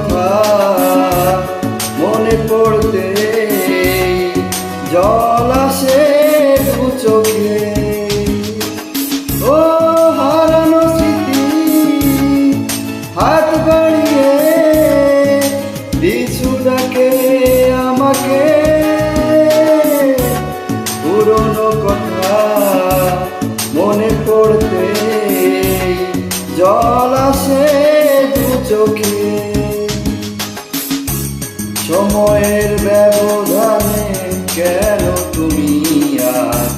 কথা মনে পড়তে জল আসে চোখে। ও হারানো স্মৃতি হাত বাড়িয়ে ডাকে আমাকে। পুরনো কথা মনে পড়তে জল আসে চোখে। সময়ের ব্যবধানে কেন তুমি আজ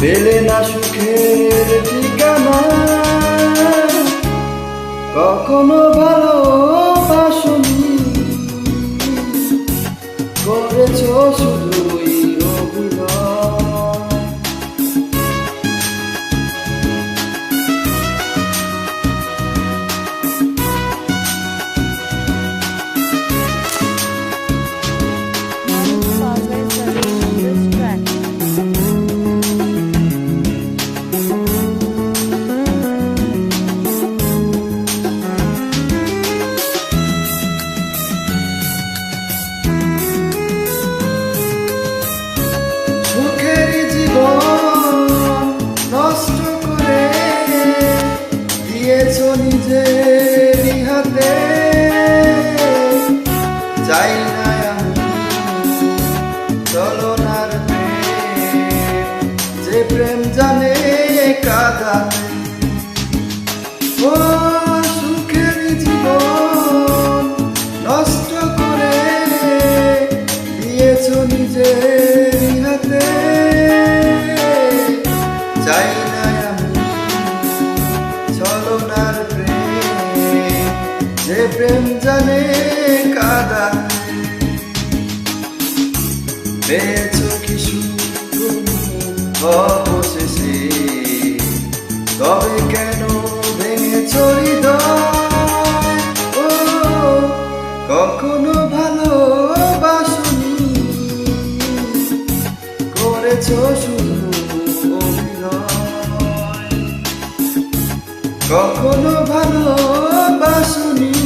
পেলে না সুখের ঠিকানা? কখনো ভালো পাশুনি করেছ শুধুই নিজের হাতে চাই না আমি চলনার যে প্রেম জানে কাদাতে ও, সুখের জীবন নষ্ট করে দিয়েছ নিজের হাতে চাই প্রেম জানে কাদা। পেয়েছ কি সুখ? অবশেষে। তবে কেন ভেঙেছ হৃদয়? ও, কখনো ভালোবাসনি। করেছ শুধু কখনো ভালোবাসনি।